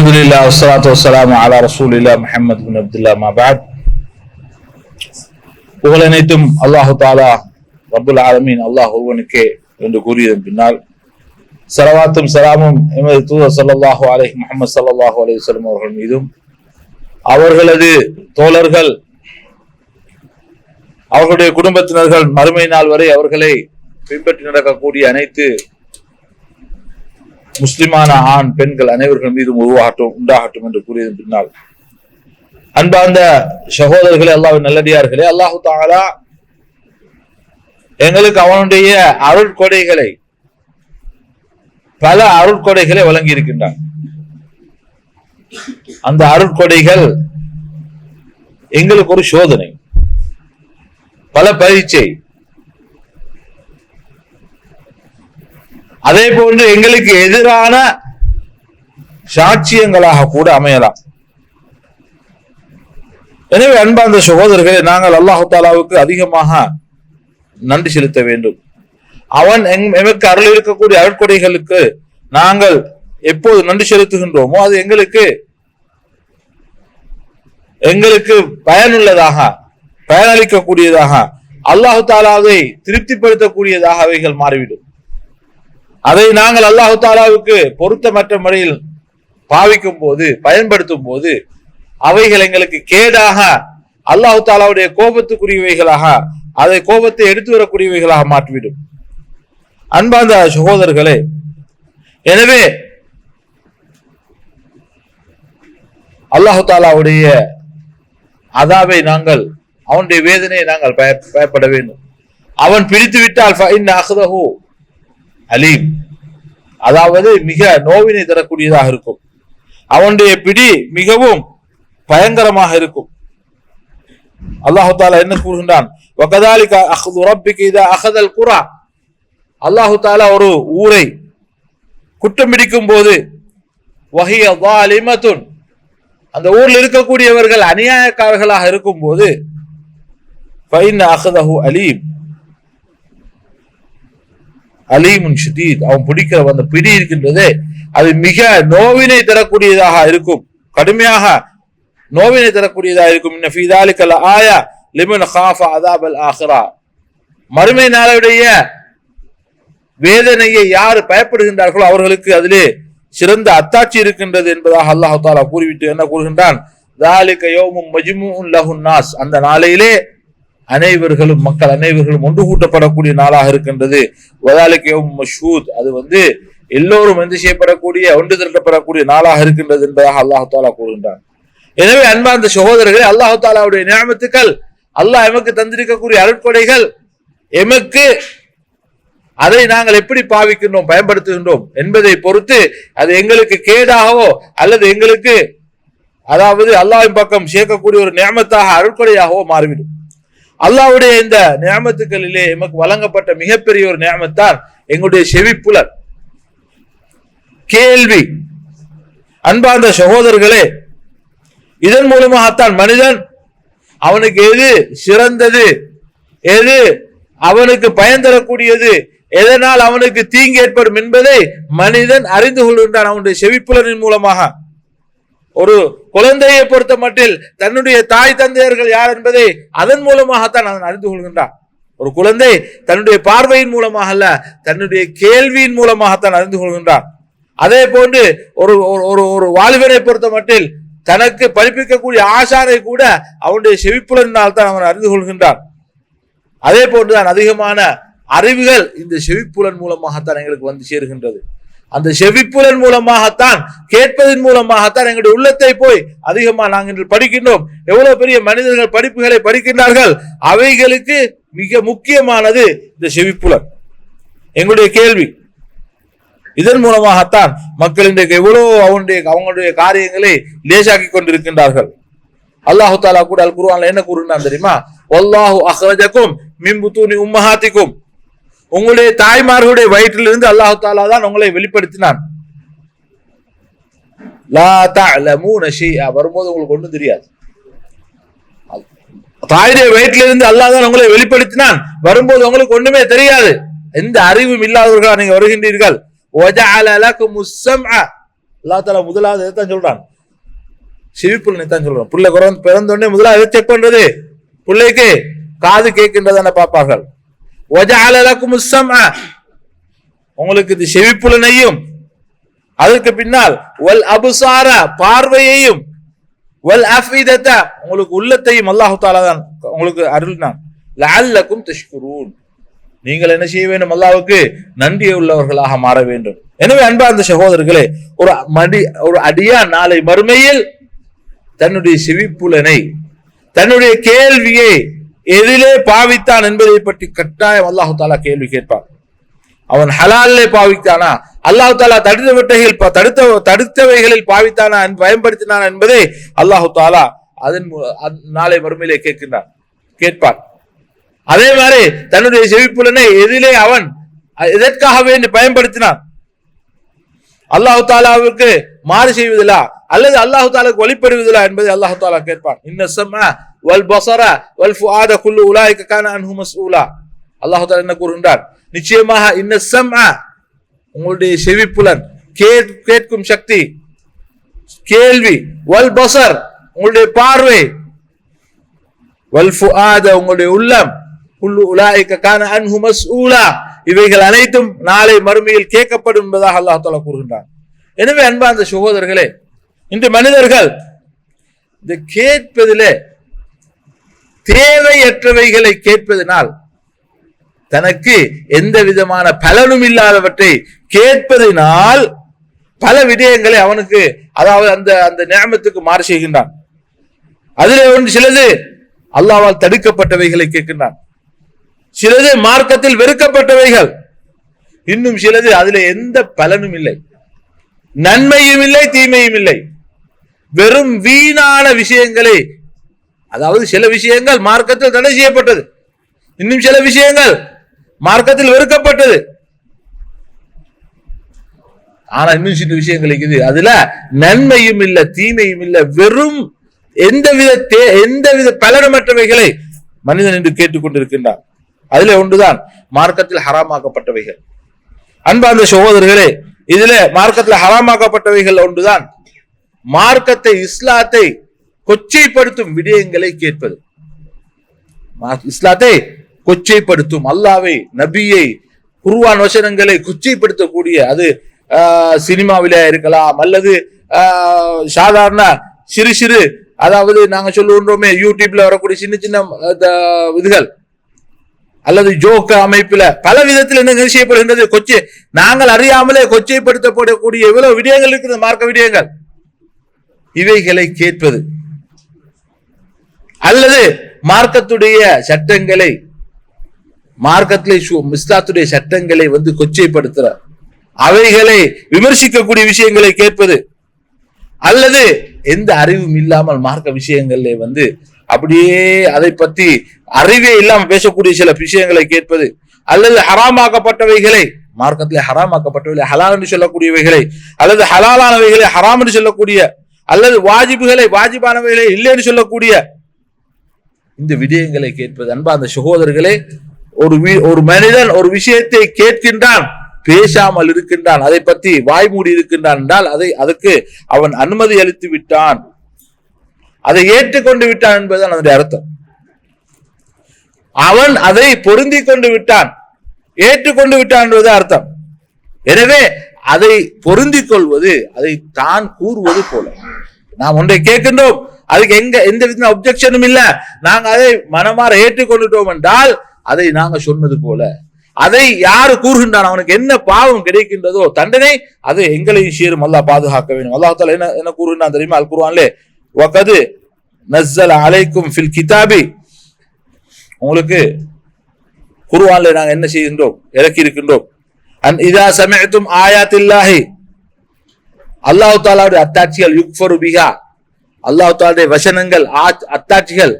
அலமதுல்லா வசலாத் வசலாம் அலா ரசூல் இல்லா முஹம்மது பின் அப்துல்லா மபாத் புகழ் அனைத்தும் அல்லாஹு தாலா ரபுல் ஆலமீன் அல்லாஹ் ஒருவனுக்கே என்று கூறியதன் பின்னால் சலவாத்தும் சலாமும் எமது தூதர் சல்லாஹு அலஹி முகமது சல்லாஹு அலி வல்லம் அவர்கள் மீதும் அவர்களது தோழர்கள் அவர்களுடைய குடும்பத்தினர்கள் மறுமை நாள் வரை அவர்களை பின்பற்றி நடக்கக்கூடிய அனைத்து முஸ்லிமான ஆண் பெண்கள் அனைவர்கள் மீதும் உருவாகட்டும் உண்டாகட்டும் என்று கூறியதன் பின்னால். அன்பார்ந்த சகோதரர்களே அல்லாவின் நல்லடியார்களே அல்லாஹு தாலா எங்களுக்கு அவனுடைய அருட்கொடைகளை பல அருட்கொடைகளை வழங்கி இருக்கின்றான் அந்த அருட்கொடைகள் எங்களுக்கு ஒரு சோதனை பல பரீட்சை அதே போன்று எங்களுக்கு எதிரான சாட்சியங்களாக கூட அமையலாம். எனவே அன்பார்ந்த சகோதரர்களே நாங்கள் அல்லாஹு தாலாவுக்கு அதிகமாக நன்றி செலுத்த வேண்டும். அவன் எமக்கு அருள் இருக்கக்கூடிய அருட்கொடைகளுக்கு நாங்கள் எப்போது நன்றி செலுத்துகின்றோமோ அது எங்களுக்கு எங்களுக்கு பயனுள்ளதாக பயனளிக்கக்கூடியதாக அல்லாஹு தாலாவை திருப்திப்படுத்தக்கூடியதாக அவைகள் மாறிவிடும். அதை நாங்கள் அல்லாஹு தாலாவுக்கு பொருத்தமற்ற முறையில் பாவிக்கும் போது பயன்படுத்தும் போது அவைகள் எங்களுக்கு கேடாக அல்லாஹு தாலாவுடைய கோபத்துக்குரியவைகளாக அதை கோபத்தை எடுத்து வரக்கூடியவைகளாக மாற்றிவிடும். அன்பாந்த சகோதரர்களே எனவே அல்லாஹு தாலாவுடைய அதாவை நாங்கள் அவனுடைய வேதனையை நாங்கள் பயப்பட வேண்டும். அவன் பிடித்து விட்டால் அலீம். அதாவது மிக நோவினை தரக்கூடியதாக இருக்கும். அவனுடைய பிடி மிகவும் பயங்கரமாக இருக்கும். அல்லாஹு தாலா என்ன கூறுகின்றான்? அகதல் குரா. அல்லாஹு தாலா ஒரு ஊரை குற்றம் பிடிக்கும் போது வகையலிமத்துன் அந்த ஊரில் இருக்கக்கூடியவர்கள் அநியாயக்காரர்களாக இருக்கும் போது அலீம். அலீமுன் ஷுதீத். அவன் பிடிக்கிற அந்த பிடி இருக்கின்றதே அது மிக நோவினை தரக்கூடியதாக இருக்கும். கடுமையாக நோவினை தரக்கூடியதாக இருக்கும். இன்ன ஆயா லிமன் ஹாஃபா அதாபல் ஆஹ்ரா. மறுமை நாளுடைய வேதனையை யார் பயப்படுகின்றார்களோ அவர்களுக்கு அதிலே சிறந்த அத்தாட்சி இருக்கின்றது என்பதாக அல்லாஹு தாலா கூறிவிட்டு என்ன கூறுகின்றான்? அந்த நாளையிலே அனைவர்களும் மக்கள் அனைவர்களும் ஒன்று கூட்டப்படக்கூடிய நாளாக இருக்கின்றது. வதாலிக்கையும் மஷூத். அது வந்து எல்லோரும் வந்து செய்யப்படக்கூடிய ஒன்று திரட்டப்படக்கூடிய நாளாக இருக்கின்றது என்பதாக அல்லாஹு தாலா கூறுகின்றான். எனவே அன்பார்ந்த சகோதரர்களே அல்லாஹு தாலாவுடைய நியமத்துக்கள் அல்லாஹ் எமக்கு தந்திருக்கக்கூடிய அருட்கொடைகள் எமக்கு அதை நாங்கள் எப்படி பாவிக்கின்றோம் பயன்படுத்துகின்றோம் என்பதை பொறுத்து அது எங்களுக்கு கேடாகவோ அல்லது எங்களுக்கு அதாவது அல்லாஹ்வின் பக்கம் சேர்க்கக்கூடிய ஒரு நியமத்தாக அருட்கொடையாகவோ மாறிவிடும். அல்லாஹ்வுடைய இந்த நியமத்துக்களிலே எமக்கு வழங்கப்பட்ட மிகப்பெரிய ஒரு நியமத்தான் எங்களுடைய செவிப்புலர். கேள்வி. அன்பார்ந்த சகோதரர்களே இதன் மூலமாகத்தான் மனிதன் அவனுக்கு எது சிறந்தது? எது அவனுக்கு பயன் தரக்கூடியது? எதனால் அவனுக்கு தீங்கு ஏற்படும் என்பதை மனிதன் அறிந்து கொள்கின்றான் அவனுடைய செவிப்புலனின் மூலமாக. ஒரு குழந்தையை பொறுத்த மட்டில் தன்னுடைய தாய் தந்தையர்கள் யார் என்பதை அதன் மூலமாகத்தான் அவன் அறிந்து கொள்கின்றான். ஒரு குழந்தை தன்னுடைய பார்வையின் மூலமாக அல்ல தன்னுடைய கேள்வியின் மூலமாகத்தான் அறிந்து கொள்கின்றான். அதே போன்று ஒரு ஒரு- ஒரு ஒரு வாலிபனை பொறுத்த மட்டில் தனக்கு படிப்பிக்கக்கூடிய ஆசாரை கூட அவனுடைய செவிப்புலனால் தான் அவன் அறிந்து கொள்கின்றான். அதே போன்றுதான் அதிகமான அறிவுகள் இந்த செவிப்புலன் மூலமாகத்தான் எங்களுக்கு வந்து சேருகின்றது. அந்த செவிப்புலன் மூலமாகத்தான் கேட்பதன் மூலமாகத்தான் எங்களுடைய உள்ளத்தை போய் அதிகமா நாங்கள் இன்று படிக்கின்றோம். எவ்வளவு பெரிய மனிதர்கள் படிப்புகளை படிக்கின்றார்கள் அவைகளுக்கு மிக முக்கியமானது இந்த செவிப்புலன். எங்களுடைய கேள்வி. இதன் மூலமாகத்தான் மக்கள் இன்றைக்கு எவ்வளவு அவனுடைய அவங்களுடைய காரியங்களை லேசாக்கி கொண்டிருக்கின்றார்கள். அல்லாஹு தாலா கூட அல் குர்ஆன்ல என்ன கூறுகிறான் தெரியுமா? ஒல்லாஹு அஹ்ரஜக்கும் மின் புத்தூனி உம்மஹாத்திக்கும். உங்களுடைய தாய்மார்களுடைய வயிற்றிலிருந்து அல்லாஹு தாலா தான் உங்களை வெளிப்படுத்தினான். வரும்போது உங்களுக்கு ஒன்றும் தெரியாது. தாயுடைய வயிற்றிலிருந்து அல்லாஹ் தான் உங்களை வெளிப்படுத்தினான். வரும்போது உங்களுக்கு ஒண்ணுமே தெரியாது. எந்த அறிவும் இல்லாதவர்களா நீங்க வருகின்றீர்கள். அல்லா தாலா முதலாவது இதைத்தான் சொல்றான். சிவிப்புள் தான் சொல்றான். பிள்ளை குறந்து பிறந்தோடனே முதலாவது செக் பண்றது. பிள்ளைக்கு காது கேட்கின்றதான பார்ப்பார்கள். உங்களுக்கு இது செவிப்புலனையும் அதற்கு பின்னால் வல் அபுசார பார்வையையும் வல் அஃபிதத உங்களுக்கு உள்ளத்தையும் அல்லாஹ் தாலா தான் உங்களுக்கு அருள்னான். லஅல்லக்கும் தஷ்குரூன் நீங்கள் என்ன செய்ய வேண்டும் அல்லாவுக்கு நன்றியை உள்ளவர்களாக மாற வேண்டும். எனவே அன்பார்ந்த சகோதரர்களே ஒரு மடி ஒரு அடியா நாளை மறுமையில் தன்னுடைய செவிப்புலனை தன்னுடைய கேள்வியை எதிலே பாவித்தான் என்பதை பற்றி கட்டாயம் அல்லாஹு தாலா கேள்வி கேட்பான். அவன் ஹலாலே பாவித்தானா? அல்லாஹு தாலா தடுத்த விட்டைகள் தடுத்த தடுத்தவைகளில் பாவித்தானா பயன்படுத்தினான் என்பதை அல்லாஹு தாலா அதன் அந்- நாளை மறுமையிலே கேட்கின்றான். கேட்பான். அதே மாதிரி தன்னுடைய செவிப்புலனை எதிலே அவன் எதற்காக வேண்டி பயன்படுத்தினான்? அல்லாஹு தாலாவுக்கு மாறு செய்வதிலா? அல்லது அல்லாஹு தாலாவுக்கு வழிபடுவதிலா என்பதை அல்லாஹு தாலா கேட்பான். இன்னும் வல் பசர வல் ஃபுஆத குல்லு உலாய்க கான அன்ஹு மஸ்ஊலா அல்லாஹு தாலா என்ன கூறுகின்றார் நிச்சயமாக இன்ன சம்ம உங்களுடைய செவிப்புலன் கே- கேட்கும் சக்தி கேள்வி வல் பசர் உங்களுடைய பார்வை வல் ஃபுஆத உங்களுடைய உள்ளம் குல்லு உலாய்க கான அன்ஹு மஸ்ஊலா இவைகள் அனைத்தும் நாளை மறுமையில் கேட்கப்படும் என்பதாக அல்லாஹ் தாலா கூறுகின்றான் எனவே அந்த சகோதரர்களே இன்று மனிதர்கள் இந்த கேட்பதிலே தேவையற்றவைகளை கேட்பதனால் தனக்கு எந்த விதமான பலனும் இல்லாதவற்றை கேட்பதினால் பல விடயங்களை அவனுக்கு அதாவது அந்த அந்த நியமத்துக்கு மாறு செய்கின்றான். அதில் ஒன்று சிலது அல்லாவால் தடுக்கப்பட்டவைகளை கேட்கின்றான். சிலது மார்க்கத்தில் வெறுக்கப்பட்டவைகள். இன்னும் சிலது அதில் எந்த பலனும் இல்லை. நன்மையும் இல்லை தீமையும் இல்லை. வெறும் வீணான விஷயங்களை அதாவது சில விஷயங்கள் மார்க்கத்தில் தடை செய்யப்பட்டது. இன்னும் சில விஷயங்கள் மார்க்கத்தில் வெறுக்கப்பட்டது. ஆனா இன்னும் சில விஷயங்கள் இருக்குது. அதுல நன்மையும் இல்ல தீமையும் இல்ல. வெறும் எந்தவித தே- எந்தவித பலனமற்றவைகளை மனிதன் என்று கேட்டுக்கொண்டிருக்கின்றான். அதிலே ஒன்றுதான் மார்க்கத்தில் ஹராமாக்கப்பட்டவைகள். அன்பார்ந்த சகோதரர்களே இதுல மார்க்கத்தில் ஹராமாக்கப்பட்டவைகள் ஒன்றுதான். மார்க்கத்தை இஸ்லாத்தை கொச்சைப்படுத்தும் விடயங்களை கேட்பது. இஸ்லாத்தை கொச்சைப்படுத்தும் அல்லாவை நபியை குருவான் வசனங்களை கொச்சைப்படுத்தக்கூடிய அது சினிமாவில இருக்கலாம் அல்லது சாதாரண சிறு சிறு அதாவது நாங்க சொல்லுகின்றோமே யூடியூப்ல வரக்கூடிய சின்ன சின்ன அந்த இதுகள் அல்லது ஜோக்க அமைப்புல பல விதத்தில் என்ன செய்யப்படுகின்றது? கொச்சை நாங்கள் அறியாமலே கொச்சைப்படுத்தப்படக்கூடிய எவ்வளவு விடயங்கள் இருக்குது மார்க்க விடயங்கள். இவைகளை கேட்பது. அல்லது மார்க்கத்துடைய சட்டங்களை மார்க்கத்திலே சு- சட்டங்களை வந்து கொச்சைப்படுத்துற அவைகளை விமர்சிக்கக்கூடிய விஷயங்களை கேட்பது அல்லது எந்த அறிவும் இல்லாமல் மார்க்க விஷயங்களிலே வந்து அப்படியே அதை பத்தி அறிவே இல்லாம பேசக்கூடிய சில விஷயங்களை கேட்பது அல்லது ஹராமாக்கப்பட்டவைகளை மார்க்கத்திலே ஹராமாக்கப்பட்டவைகளை ஹலால் என்று சொல்லக்கூடியவைகளை அல்லது ஹலாலானவைகளை ஹராம் என்று சொல்லக்கூடிய அல்லது வாஜிபுகளை வாஜிபானவைகளை இல்லை என்று சொல்லக்கூடிய இந்த விடயங்களை கேட்பது. அன்பா அந்த சகோதரர்களே ஒரு ஒரு மனிதன் ஒரு விஷயத்தை கேட்கின்றான் பேசாமல் இருக்கின்றான் அதை பற்றி வாய்மூடி இருக்கின்றான் என்றால் அதை அதற்கு அவன் அனுமதி அளித்து விட்டான். அதை ஏற்றுக்கொண்டு விட்டான் என்பதுதான் அதனுடைய அர்த்தம். அவன் அதை பொருந்தி கொண்டு விட்டான். ஏற்றுக்கொண்டு விட்டான் என்பது அர்த்தம். எனவே அதை பொருந்திக் கொள்வது அதை தான் கூறுவது போல. நாம் ஒன்றை கேட்கின்றோம் அதுக்கு எங்க எந்த விதமான அப்செக்ஷனும் இல்ல. நாங்க அதை மனமாற ஏற்றுக்கொண்டுட்டோம் என்றால் அதை நாங்க சொன்னது போல. அதை யாரு கூறுகின்றான்? அவனுக்கு என்ன பாவம் கிடைக்கின்றதோ தண்டனை அது எங்களையும் சேரும். அல்லாஹ் பாதுகாக்க வேண்டும். அல்லாஹால என்ன என்ன கூறுகின்றான் தெரியுமா? அல் குருவான்லே வக்கது நஸ்ஸல் அலைக்கும் ஃபில் கிதாபி. உங்களுக்கு குருவான்ல நாங்க என்ன செய்கின்றோம்? இறக்கி இருக்கின்றோம். அன் இதா சமயத்தும் ஆயாத்தில்லாஹி. அல்லாஹ் தாலாவுடைய அத்தாட்சிகள் யுக்ஃபரு பிஹா. அல்லாஹாலுடைய வசனங்கள் ஆத்- அத்தாட்சிகள்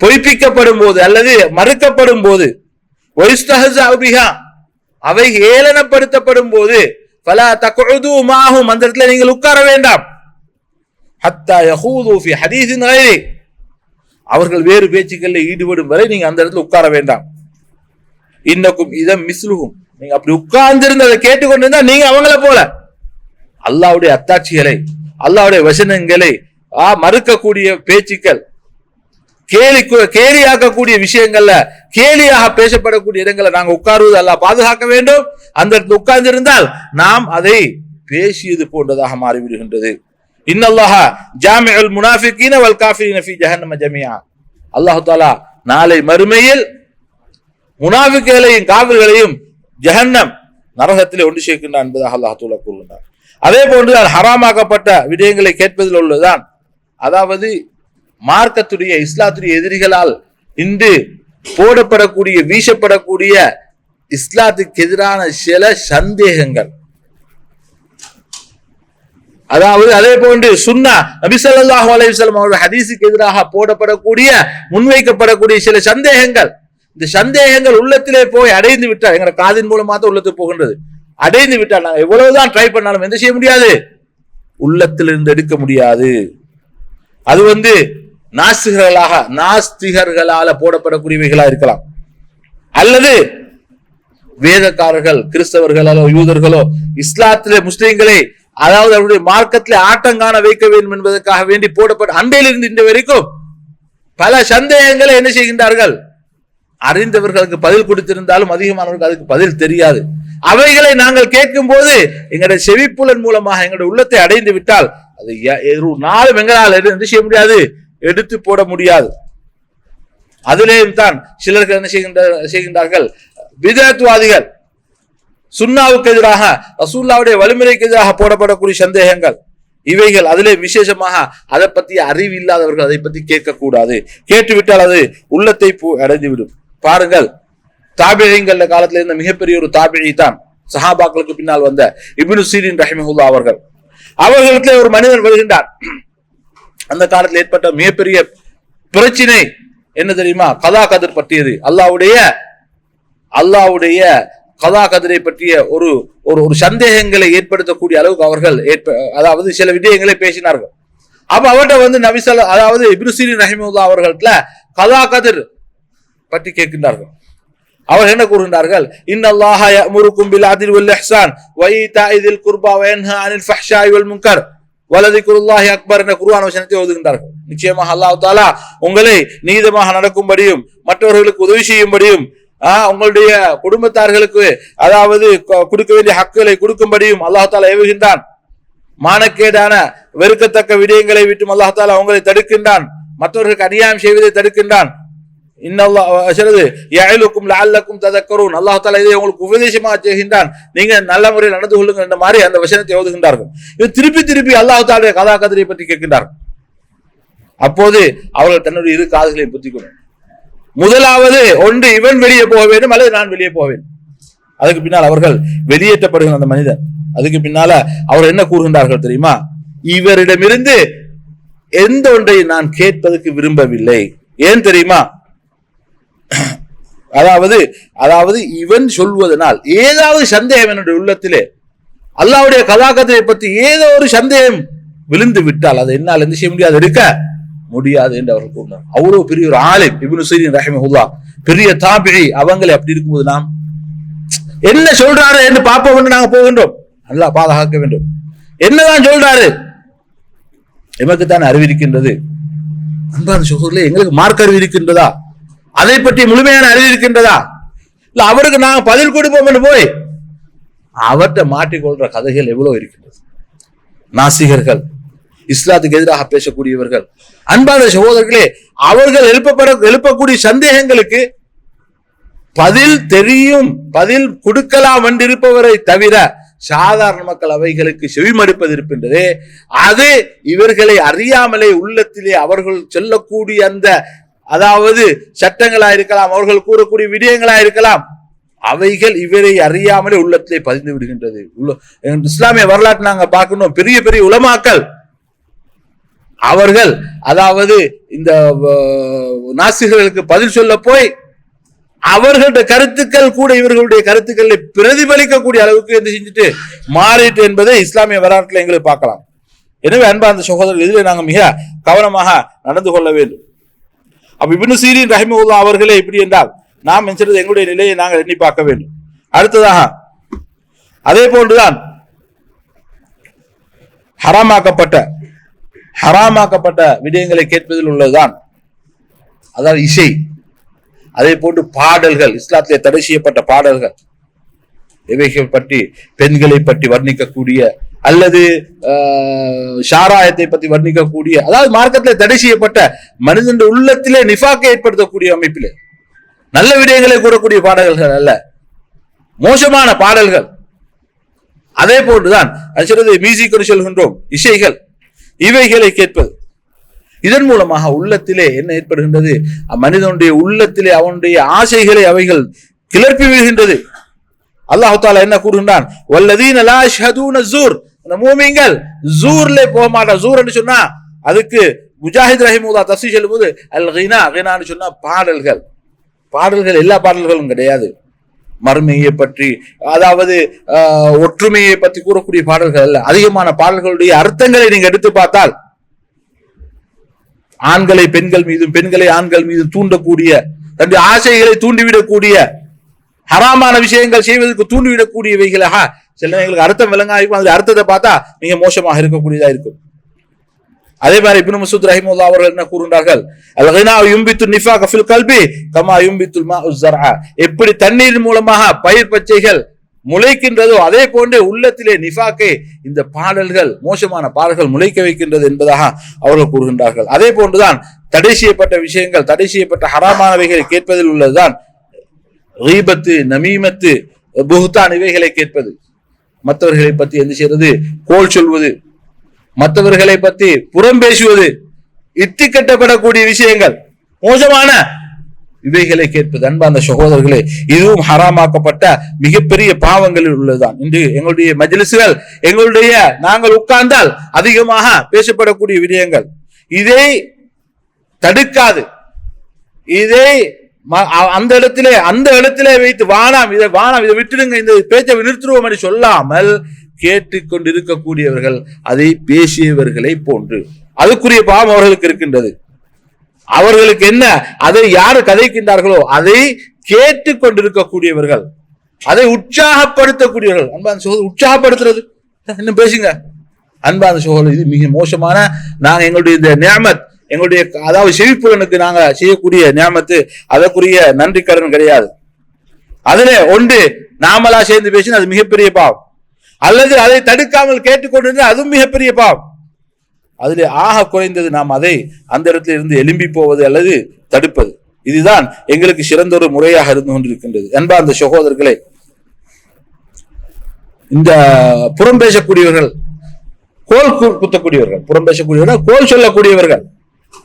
பொய்ப்பிக்கப்படும் போது அல்லது மறுக்கப்படும் போது அவை ஏளனப்படுத்தப்படும் போது பல தக்உது மாகும் அந்த இடத்துல நீங்கள் உட்கார வேண்டாம். அவர்கள் வேறு பேச்சுக்களில் ஈடுபடும் வரை நீங்க அந்த இடத்துல உட்கார வேண்டாம். இன்னக்கும் இதம் மிஸ்லுகும் நீங்க அப்படி உட்கார்ந்திருந்து அதை கேட்டுக்கொண்டிருந்தா நீங்க அவங்கள போல. அல்லாவுடைய அத்தாட்சிகளை அல்லாவுடைய வசனங்களை மறுக்கக்கூடிய பேச்சுக்கள். கேலி கேலியாக்கக்கூடிய விஷயங்கள்ல கேலியாக பேசப்படக்கூடிய இடங்களை நாங்க உட்காருவது அல்ல பாதுகாக்க வேண்டும். அந்த இடத்துல உட்கார்ந்திருந்தால் நாம் அதை பேசியது போன்றதாக மாறிவிடுகின்றது. இன்னல்லாஹா ஜாமிஉல் முனாஃபிகீன வல் காஃபிரீன ஃபீ ஜஹன்னம ஜமியா அல்லாஹ் தஆலா நாளை மறுமையில் முனாஃபிக்களையும் காவிர்களையும் ஜஹன்னம் நரகத்திலே ஒன்று சேர்க்கின்றான் என்பதாக அல்லாஹ் தஆலா கூறுகின்றார் அதே போன்று ஹராமாக்கப்பட்ட விடயங்களை கேட்பதில் உள்ளதுதான். அதாவது மார்க்கத்துடைய இஸ்லாத்துடைய எதிரிகளால் இன்று போடப்படக்கூடிய வீசப்படக்கூடிய இஸ்லாத்துக்கு எதிரான சில சந்தேகங்கள். அதாவது அதே போன்று சுன்னா நபி ஸல்லல்லாஹு அவர்கள் ஹதீஸுக்கு எதிராக போடப்படக்கூடிய முன்வைக்கப்படக்கூடிய சில சந்தேகங்கள். இந்த சந்தேகங்கள் உள்ளத்திலே போய் அடைந்து விட்டால் எங்க காதின் மூலமா தான் உள்ளத்துக்கு போகின்றது. அடைந்து விட்டால் நாங்கள் எவ்வளவுதான் ட்ரை பண்ணாலும் என்ன செய்ய முடியாது? உள்ளத்திலிருந்து எடுக்க முடியாது. அது வந்து நாஸ்திகர்களாக நாஸ்திகர்களால போடப்படக்கூடியவைகளா இருக்கலாம். அல்லது வேதக்காரர்கள் கிறிஸ்தவர்களோ யூதர்களோ இஸ்லாத்திலே முஸ்லீம்களை அதாவது அவருடைய மார்க்கத்திலே ஆட்டங்காண வைக்க வேண்டும் என்பதற்காக வேண்டி போடப்பட்ட அண்டையிலிருந்து இன்று வரைக்கும் பல சந்தேகங்களை என்ன செய்கின்றார்கள்? அறிந்தவர்களுக்கு பதில் கொடுத்திருந்தாலும் அதிகமானவர்களுக்கு அதுக்கு பதில் தெரியாது. அவைகளை நாங்கள் கேட்கும் போது எங்களுடைய செவிப்புலன் மூலமாக எங்களுடைய உள்ளத்தை அடைந்து விட்டால் அது எ- ஒரு நாளும் எங்களால் என்ன செய்ய முடியாது? எடுத்து போட முடியாது. அதிலேயும் தான் சிலர்கள் என்ன செய்கின்ற செய்கின்றார்கள்? விதத்துவாதிகள். சுன்னாவுக்கு எதிராக ரசூல்லாவுடைய வழிமுறைக்கு எதிராக போடப்படக்கூடிய சந்தேகங்கள். இவைகள் அதிலே விசேஷமாக அதை பற்றி அறிவு இல்லாதவர்கள் அதை பற்றி கேட்கக்கூடாது. கேட்டுவிட்டால் அது உள்ளத்தை அடைந்துவிடும். பாருங்கள். தாபிழிங்கள்ல காலத்துல இருந்த மிகப்பெரிய ஒரு தாபிழி தான் சஹாபாக்களுக்கு பின்னால் வந்த இப்னு சீரின் ரஹிமஹுல்லா அவர்கள். அவர்களிடத்தில் ஒரு மனிதன் வருகின்றார் அந்த காலத்தில் ஏற்பட்ட மிகப்பெரிய பிரச்சினை என்ன தெரியுமா? கதா கதிர் பற்றியது. அல்லாவுடைய அல்லாவுடைய கதா கதிரை பற்றிய ஒரு ஒரு ஒரு சந்தேகங்களை ஏற்படுத்தக்கூடிய அளவுக்கு அவர்கள் ஏற்ப அதாவது சில விடயங்களை பேசினார்கள். அப்ப அவர்கிட்ட வந்து நபிசல் அதாவது இப்ருசீரின் ரஹிமுல்லா அவர்கள்ட்ட கதா கதிர் பற்றி கேட்கின்றார்கள். அவர் என்ன கூறுகின்றார்கள்? இன்னல்லாஹ யஅமுருக்கும் பில் அத்லி வல் இஹ்சான் வ ஈதாஇ தில் குர்பா வ யன்ஹா அனில் ஃபஹ்ஷாஇ வல் முன்கர் வலதிக்குருல்லாஹி அக்பர் என்ற குர்ஆன் வசனத்தை ஓதுகின்றார்கள் நிச்சயமாக அல்லாஹ் தஆலா உங்களை நீதமாக நடக்கும்படியும் மற்றவர்களுக்கு உதவி செய்யும்படியும் ஆஹ், உங்களுடைய குடும்பத்தார்களுக்கு அதாவது கொ- கொடுக்க வேண்டிய ஹக்குகளை கொடுக்கும்படியும் அல்லாஹு தாலா ஏவுகின்றான். மானக்கேடான வெறுக்கத்தக்க விடயங்களை விட்டும் அல்லாஹ் தாலா உங்களை தடுக்கின்றான். மற்றவர்களுக்கு அநியாயம் செய்வதை தடுக்கின்றான். Eh, eh, உங்களுக்கு உபதேசமாக செய்கின்றான். நீங்க நல்ல முறையில் நடந்து கொள்ளுங்கள் என்ற மாதிரி அந்த வசனத்தை ஓதுகின்றார்கள் இது திருப்பி திருப்பி அல்லாஹ் தாலுடைய கதா கதிரை பற்றி கேட்கின்றார்கள். அப்போது அவர்கள் தன்னுடைய இரு காதுகளை புத்திக்கணும் முதலாவது ஒன்று இவன் வெளியே போக வேண்டும் அல்லது நான் வெளியே போவேன் அதுக்கு பின்னால் அவர்கள் வெளியேற்றப்படுகிற அந்த மனிதன் அதுக்கு பின்னால அவர் என்ன கூறுகின்றார்கள் தெரியுமா? இவரிடமிருந்து எந்த ஒன்றை நான் கேட்பதற்கு விரும்பவில்லை. ஏன் தெரியுமா? அதாவது அதாவது இவன் சொல்வதனால் ஏதாவது சந்தேகம் என்னுடைய உள்ளத்திலே அல்லாவுடைய கதாகத்தை பற்றி ஏதோ ஒரு சந்தேகம் விழுந்து விட்டால் அதை என்னால் என்ன செய்ய முடியாது இருக்க முடியாது என்று அவர்கள் கூறினார் அவ்வளவு பெரிய ஒரு ஆலிம் இபின் சீரின் ரஹிமஹுல்லா பெரிய தாபிழி அவங்களை அப்படி இருக்கும்போது நாம் என்ன சொல்றாரு என்று பார்ப்போம் என்று நாங்கள் போகின்றோம். நல்லா பாதுகாக்க வேண்டும். என்னதான் சொல்றாரு? எமக்கு தான் அறிவிருக்கின்றது அன்பான சகோதரர்களே எங்களுக்கு மார்க் அறிவு இருக்கின்றதா? அதை பற்றி முழுமையான அறிவு இருக்கின்றதா? இல்ல அவருக்கு நாங்கள் பதில் கொடுப்போம் என்று போய் அவர்கிட்ட மாட்டிக்கொள்ற கதைகள் எவ்வளவு இருக்கின்றது? நாசிகர்கள் இஸ்லாத்துக்கு எதிராக பேசக்கூடியவர்கள் அன்பான சகோதரர்களே அவர்கள் எழுப்பப்பட எழுப்பக்கூடிய சந்தேகங்களுக்கு பதில் தெரியும் பதில் கொடுக்கலாம் என்றிருப்பவரை தவிர சாதாரண மக்கள் அவைகளுக்கு செவிமடுப்பது இருக்கின்றதே. அது இவர்களை அறியாமலே உள்ளத்திலே அவர்கள் சொல்லக்கூடிய அந்த அதாவது சட்டங்களா இருக்கலாம் அவர்கள் கூறக்கூடிய விடயங்களா இருக்கலாம் அவைகள் இவரை அறியாமலே உள்ளத்திலே பதிந்து விடுகின்றது. உள்ள- இஸ்லாமிய வரலாற்று நாங்க பார்க்கணும் பெரிய பெரிய உலமாக்கள். அவர்கள் அதாவது இந்த நாசிகர்களுக்கு பதில் சொல்ல போய் அவர்களுடைய கருத்துக்கள் கூட இவர்களுடைய கருத்துக்களை பிரதிபலிக்கக்கூடிய அளவுக்கு என்ன செஞ்சுட்டு மாறிட்டு என்பதை இஸ்லாமிய வரலாற்றில் எங்களுக்கு பார்க்கலாம். எனவே அன்பார்ந்த சகோதரர் இதில் நாங்கள் மிக கவனமாக நடந்து கொள்ள வேண்டும். அப்ப இப்னு சீரின் ரஹிமுல்லா அவர்களே இப்படி என்றால் நாம் என்கிறது எங்களுடைய நிலையை நாங்கள் எண்ணி பார்க்க வேண்டும். அடுத்ததாக அதே போன்றுதான் ஹராமாக்கப்பட்ட ஹராமாக்கப்பட்ட விடயங்களை கேட்பதில் உள்ளதுதான் அதாவது இசை. அதே போன்று பாடல்கள் இஸ்லாத்திலே தடை செய்யப்பட்ட பாடல்கள் இவைகள் பற்றி பெண்களை பற்றி வர்ணிக்கக்கூடிய அல்லது ஆஹ், சாராயத்தை பற்றி வர்ணிக்கக்கூடிய அதாவது மார்க்கத்தில் தடை செய்யப்பட்ட மனிதன் உள்ளத்திலே நிஃபாக்கை ஏற்படுத்தக்கூடிய அமைப்பிலே. நல்ல விடயங்களை கூறக்கூடிய பாடல்கள் அல்ல. மோசமான பாடல்கள். அதே போன்றுதான் அது சொல்றது மியூசிக் சொல்கின்றோம் இசைகள். இவைகளை கேட்பது. இதன் மூலமாக உள்ளத்திலே என்ன ஏற்படுகின்றது? மனிதனுடைய உள்ளத்திலே அவனுடைய ஆசைகளை அவைகள் கிளர்ப்பி விடுகின்றது. அல்லாஹு தாலா என்ன கூறுகின்றான்? அந்த மூமிங்கள் ஜூர்ல போக மாட்டா ஜூர் சொன்னா அதுக்கு முஜாஹித் ரஹிமுல்லா தசி சொல்லும் போது அல் ஹினா ஹினான்னு சொன்னா பாடல்கள். பாடல்கள் எல்லா பாடல்களும் கிடையாது. மறுமையை பற்றி அதாவது ஆஹ், ஒற்றுமையை பற்றி கூறக்கூடிய பாடல்கள் அல்ல. அதிகமான பாடல்களுடைய அர்த்தங்களை நீங்க எடுத்து பார்த்தால் ஆண்களை பெண்கள் மீதும் பெண்களை ஆண்கள் மீதும் தூண்டக்கூடிய தன்னுடைய ஆசைகளை தூண்டிவிடக்கூடிய ஹராமான விஷயங்கள் செய்வதற்கு தூண்டிவிடக்கூடியவைகளாக சில நேரங்களுக்கு அர்த்தம் விளங்கா இருக்கும் அர்த்தத்தை பார்த்தா மிக மோசமாக இருக்கக்கூடியதா இருக்கும். அதே மாதிரி இப்னு மசூத் ரஹிமுல்லா அவர்கள் என்ன கூறுகிறார்கள் அல்கினா யும்பித்து நிஃபாக ஃபில் கல்பி கமா யும்பித்துல் மா உஸ்ஸர்ஆ எப்படி தண்ணீர் மூலமாக பயிர் பச்சைகள் முளைக்கின்றதோ அதே போன்று உள்ளத்திலே நிஃபாக்கை இந்த பாடல்கள் மோசமான பாடல்கள் முளைக்க வைக்கின்றது என்பதாக அவர்கள் கூறுகின்றார்கள். அதே போன்றுதான் தடை செய்யப்பட்ட விஷயங்கள் தடை செய்யப்பட்ட ஹராமானவைகளை கேட்பதில் உள்ளதுதான் ரீபத்து நமீமத்து புஹ்தான் இவைகளை கேட்பது. மற்றவர்களை பற்றி என்ன செய்யறது? கோல் சொல்வது. மற்றவர்களை பற்றி புறம் பேசுவது. இத்தி கட்டப்படக்கூடிய விஷயங்கள். மோசமான இவைகளை கேட்பது. அன்பார்ந்த சகோதரர்களே இதுவும் ஹராமாக்கப்பட்ட மிகப்பெரிய பாவங்களில் உள்ளதுதான். இன்று எங்களுடைய மஜிலிசுகள் எங்களுடைய நாங்கள் உட்கார்ந்தால் அதிகமாக பேசப்படக்கூடிய விடயங்கள். இதை தடுக்காது. இதை அந்த இடத்திலே அந்த இடத்திலே வைத்து வானாம் இதை வானாம் இதை விட்டுடுங்க இந்த பேச்சை நிறுத்துருவோம் என்று சொல்லாமல் கேட்டுக்கொண்டு இருக்கக்கூடியவர்கள் அதை பேசியவர்களை போன்று. அதுக்குரிய பாவம் அவர்களுக்கு இருக்கின்றது. அவர்களுக்கு என்ன? அதை யார் கதைக்கின்றார்களோ அதை கேட்டுக்கொண்டிருக்கக்கூடியவர்கள். அதை உற்சாகப்படுத்தக்கூடியவர்கள். அன்பான சகோதரர் உற்சாகப்படுத்துறது. இன்னும் பேசுங்க? அன்பான சகோதரர் இது மிக மோசமான நாங்கள் எங்களுடைய இந்த நியமத் எங்களுடைய அதாவது செழிப்புலனுக்கு நாங்க செய்யக்கூடிய நியாமத்து அதற்குரிய நன்றி கடன் கிடையாது. அதுல ஒன்று நாமளா சேர்ந்து பேசினா அது மிகப்பெரிய பாவம். அல்லது அதை தடுக்காமல் கேட்டுக்கொண்டிருந்தால் அதுவும் மிகப்பெரிய பாவம். அதில் ஆக குறைந்தது நாம் அதை அந்த இடத்துல இருந்து எழும்பி போவது அல்லது தடுப்பது. இதுதான் எங்களுக்கு சிறந்த ஒரு முறையாக இருந்து கொண்டிருக்கின்றது. என்பா அந்த சகோதரர்களே இந்த புறம் பேசக்கூடியவர்கள் கோல் குத்தக்கூடியவர்கள் புறம் பேசக்கூடியவர்கள் கோல் சொல்லக்கூடியவர்கள்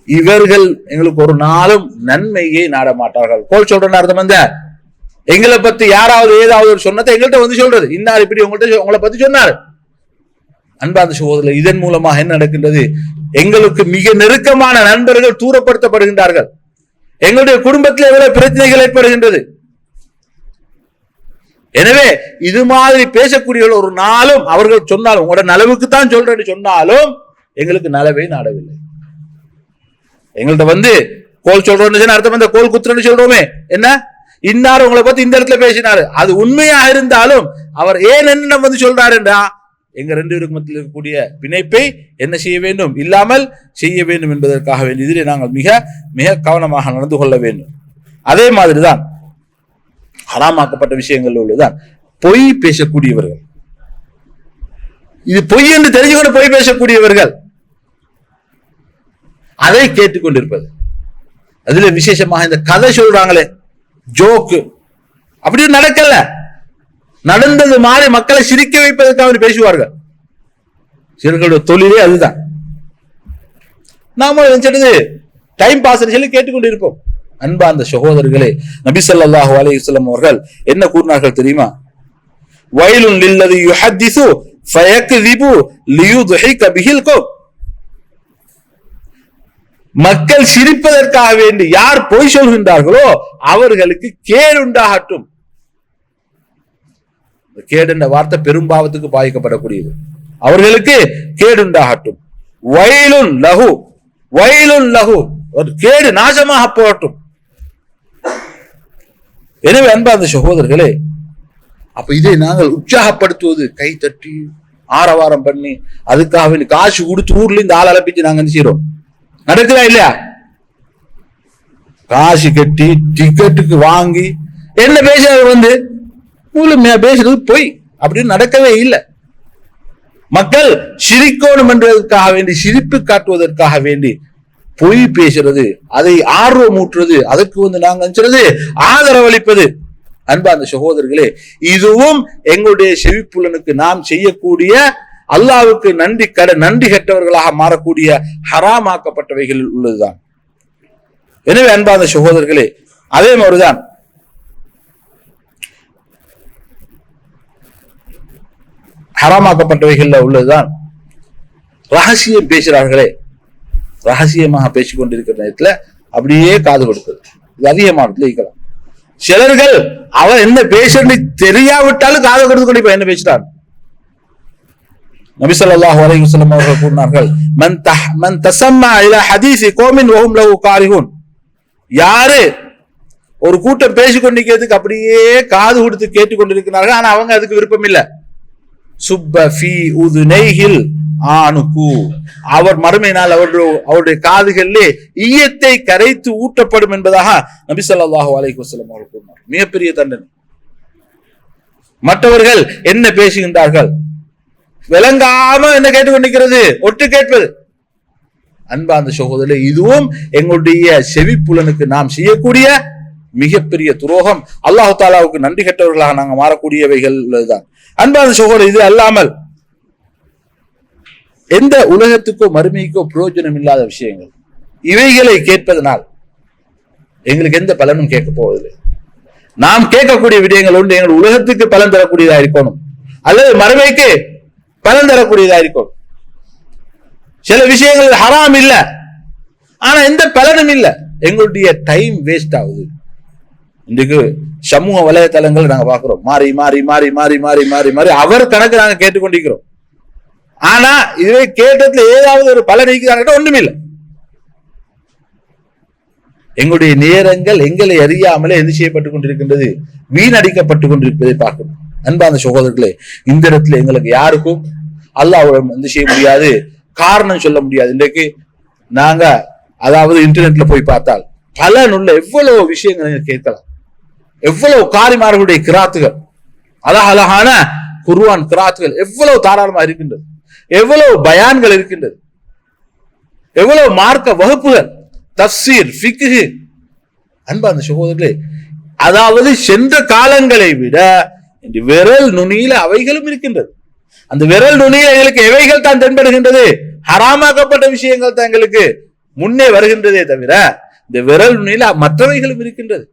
இவர்கள் எங்களுக்கு ஒரு நாளும் நன்மையை நாட மாட்டார்கள் கோல் சொல்றேன் அர்த்தம் வந்த எங்களை பத்தி யாராவது ஏதாவது ஒரு சொன்னதை எங்கள்கிட்ட வந்து சொல்றது. இன்னார் இப்படி உங்கள்கிட்ட உங்களை பத்தி சொன்னார். அன்பாந்த சகோதரர் இதன் மூலமாக என்ன நடக்கின்றது? எங்களுக்கு மிக நெருக்கமான நண்பர்கள் தூரப்படுத்தப்படுகின்றார்கள். எங்களுடைய குடும்பத்தில் எவ்வளவு பிரச்சனைகள் ஏற்படுகின்றது? எனவே இது மாதிரி பேசக்கூடியவர்கள் ஒரு நாளும் அவர்கள் சொன்னாலும் உங்களோட நலவுக்கு தான் சொல்றேன்னு சொன்னாலும் எங்களுக்கு நலவை நாடவில்லை. எங்கள்கிட்ட வந்து கோல் சொல்றோம்னு சொன்னா அர்த்தம் இந்த கோல் குத்துறோம்னு சொல்றோமே. என்ன? இன்னார் உங்களை பத்தி இந்த இடத்துல பேசினாரு. அது உண்மையா இருந்தாலும் அவர் ஏன் என்ன வந்து சொல்றாருன்றா எங்க ரெண்டு பேருக்கு மத்தியில் இருக்கக்கூடிய பிணைப்பை என்ன செய்ய வேண்டும்? இல்லாமல் செய்ய வேண்டும் என்பதற்காக வேண்டி இதிலே நாங்கள் மிக மிக கவனமாக நடந்து கொள்ள வேண்டும். அதே மாதிரிதான் ஹராமாக்கப்பட்ட விஷயங்கள் உள்ளதுதான். பொய் பேசக்கூடியவர்கள். இது பொய் என்று தெரிஞ்சுக்கொண்டு பொய் பேசக்கூடியவர்கள். அதை கேட்டுக்கொண்டிருப்பது. அதுல விசேஷமாக இந்த கதை சொல்றாங்களே ஜோக்கு. அப்படி நடக்கல. நடந்தது மாதிரி மக்களை சிரிக்க வைப்பதற்காக வேண்டி பேசுவார்கள். சிறுகளுடைய தொழிலே அதுதான். நாம நினைச்சது டைம் பாஸ் சொல்லி கேட்டுக்கொண்டு இருப்போம் அன்பா அந்த சகோதரர்களே நபி சொல்லாஹு அலைஹி அவர்கள் என்ன கூறினார்கள் தெரியுமா? வயலுன் லில்லதி யுஹத்திசு ஃபயக்திபு லியுத்ஹிக பிஹில் கோ மக்கள் சிரிப்பதற்காக வேண்டி யார் பொய் சொல்கின்றார்களோ அவர்களுக்கு கேடுண்டாகட்டும் இந்த கேடு என்ற வார்த்தை பெரும்பாவத்துக்கு பாதிக்கப்படக்கூடியது. அவர்களுக்கு கேடு உண்டாகட்டும். வயலுன் லகு வயலுன் லகு ஒரு கேடு நாசமாக போகட்டும். எனவே அன்பா அந்த சகோதரர்களே அப்ப இதை நாங்கள் உற்சாகப்படுத்துவது கை தட்டி ஆரவாரம் பண்ணி அதுக்காக காசு கொடுத்து ஊர்ல இருந்து ஆள் அழப்பிச்சு நாங்க என்ன செய்யறோம் நடக்குதா இல்லையா? காசு கட்டி டிக்கெட்டுக்கு வாங்கி என்ன பேசுறது வந்து? முழுமையா பேசுறது பொய். அப்படின்னு நடக்கவே இல்லை. மக்கள் சிரிக்கணும் என்றதற்காக வேண்டி சிரிப்பு காட்டுவதற்காக வேண்டி பொய் பேசுறது அதை ஆர்வம் ஊற்றுறது அதற்கு வந்து நாங்க ஆதரவளிப்பது அன்பா அந்த சகோதரர்களே இதுவும் எங்களுடைய செவிப்புலனுக்கு நாம் செய்யக்கூடிய அல்லாவுக்கு நன்றி கட நன்றி கெட்டவர்களாக மாறக்கூடிய ஹராமாக்கப்பட்டவைகள் உள்ளதுதான். எனவே அன்பார்ந்த சகோதரர்களே அதே மாதிரிதான் ஹராமாக்கப்பட்டவைகள்ல உள்ளதுதான். ரகசியம் பேசுறார்களே ரகசியமாக பேசிக் கொண்டிருக்கிற நேரத்துல அப்படியே காது கொடுக்குது. இது அதிகமானதுல இருக்கலாம் சிலர்கள் அவன் என்ன பேசுறது தெரியாவிட்டாலும் காது கொடுத்து கொண்டு இப்ப என்ன பேசுறான் நபிசல்லாஹு ஸல்லல்லாஹு அலைஹி அவர்கள் கூறினார்கள் மன் தஹ் மன் தசம்மா இலா கோமின் வஹும் லஹு காரிஹூன். யாரு ஒரு கூட்டம் பேசிக்கொண்டிருக்கிறதுக்கு அப்படியே காது கொடுத்து கேட்டுக்கொண்டிருக்கிறார்கள் ஆனா அவங்க அதுக்கு விருப்பம் இல்ல சுப்ப ஃபி உது நெய்கில் ஆணுக்கு. அவர் மறுமையினால் அவருடைய அவருடைய காதுகளிலே ஈயத்தை கரைத்து ஊட்டப்படும் என்பதாக நபி சொல்லாஹு அலைஹி வசலம் அவர்கள் கூறினார் மிகப்பெரிய தண்டனை. மற்றவர்கள் என்ன பேசுகின்றார்கள்? விளங்காம என்ன கேட்டுக்கொண்டிருக்கிறது ஒட்டு கேட்பது. அன்பார்ந்த சகோதரர்களே இதுவும் எங்களுடைய செவிப்புலனுக்கு நாம் செய்யக்கூடிய மிகப்பெரிய துரோகம். அல்லாஹு தாலாவுக்கு நன்றி கெட்டவர்களாக நாங்க மாறக்கூடியவைகள் தான் அன்பார்ந்த சகோதரர் இது அல்லாமல் எந்த உலகத்துக்கோ மறுமைக்கோ பிரயோஜனம் இல்லாத விஷயங்கள். இவைகளை கேட்பதனால் எங்களுக்கு எந்த பலனும் கேட்க போவதில்லை. நாம் கேட்கக்கூடிய விடயங்கள் ஒன்று எங்கள் உலகத்துக்கு பலன் தரக்கூடியதா இருக்கணும். அல்லது மறுமைக்கு பலன் தரக்கூடியதா இருக்கும். சில விஷயங்கள் ஹராம் இல்ல. ஆனா எந்த பலனும் இல்ல. எங்களுடைய டைம் வேஸ்ட் ஆகுது. இன்றைக்கு சமூக வலைதளங்கள் நாங்க பாக்குறோம் மாறி மாறி மாறி மாறி மாறி மாறி மாறி அவர் கணக்கு நாங்க கேட்டுக்கொண்டிருக்கிறோம். ஆனா இதுவே கேட்டதுல ஏதாவது ஒரு பலன் இருக்கிறாங்க ஒண்ணுமில்லை எங்களுடைய நேரங்கள் எங்களை அறியாமலே எது செய்யப்பட்டுக் கொண்டிருக்கின்றது வீணடிக்கப்பட்டு கொண்டிருப்பதை பார்க்கணும் அன்பான சகோதரர்களே இந்த இடத்துல எங்களுக்கு யாருக்கும் அல்லாஹ் வந்து செய்ய முடியாது காரணம் சொல்ல முடியாது. இன்றைக்கு நாங்க அதாவது இன்டர்நெட்ல போய் பார்த்தால் பல நுள்ள எவ்வளவு விஷயங்களை நீங்க கேட்கலாம். எவ்வளவு காரிமார்களுடைய கிராத்துகள் அழகழகான குருவான் கிராத்துகள் எவ்வளவு தாராளமா இருக்கின்றது. எவ்வளவு பயான்கள் இருக்கின்றது. எவ்வளவு மார்க்க வகுப்புகள் தப்சீர் ஃபிக்கு அன்பா அந்த சகோதரர்களே அதாவது சென்ற காலங்களை விட விரல் நுனியில அவைகளும் இருக்கின்றது. அந்த விரல் நுனியில் எங்களுக்கு எவைகள் தான் தென்படுகின்றது? ஹராமாக்கப்பட்ட விஷயங்கள் தான் எங்களுக்கு முன்னே வருகின்றதே தவிர இந்த விரல் நுனியில மற்றவைகளும் இருக்கின்றது.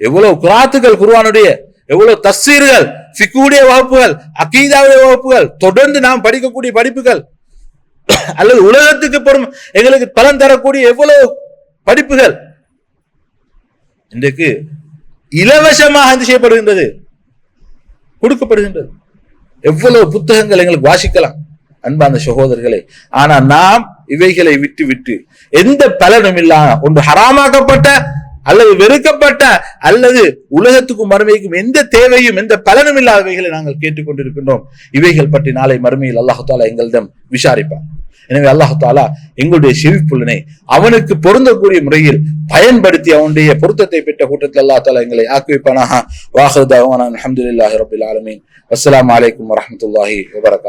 எவ்வளவு குராத்துகள் குருவானுடைய எவ்வளவு தஸ்ஸீர்கள் ஃபிக்குடைய வகுப்புகள் அகீதாவுடைய வகுப்புகள் தொடர்ந்து நாம் படிக்கக்கூடிய படிப்புகள் அல்லது உலகத்துக்கு பெரும் எங்களுக்கு பலன் தரக்கூடிய எவ்வளவு படிப்புகள் இன்றைக்கு இலவசமாக செய்யப்படுகின்றது. கொடுக்கப்படுகின்றது. எவ்வளவு புத்தகங்கள் எங்களுக்கு வாசிக்கலாம் அன்பான சகோதரர்களே. ஆனா நாம் இவைகளை விட்டு விட்டு எந்த பலனும் இல்லாம ஒன்று ஹராமாக்கப்பட்ட அல்லது வெறுக்கப்பட்ட அல்லது உலகத்துக்கும் மறுமைக்கும் எந்த தேவையும் எந்த பலனும் இல்லாதவைகளை நாங்கள் கேட்டுக்கொண்டிருக்கின்றோம். இவைகள் பற்றி நாளை மறுமையில் அல்லாஹாலா எங்களிடம் விசாரிப்பார். எனவே அல்லாஹாலா எங்களுடைய செவிப்புள்ளனை அவனுக்கு பொருந்தக்கூடிய முறையில் பயன்படுத்தி அவனுடைய பொருத்தத்தை பெற்ற கூட்டத்தில் அல்லா தாலா எங்களை ஆக்குவிப்பானாக. வாஹதாவான அலமதுல்லாஹி ரபுல் ஆலமீன். அஸ்லாம் வலைக்கம் வரமத்துல்லாஹி வபரகா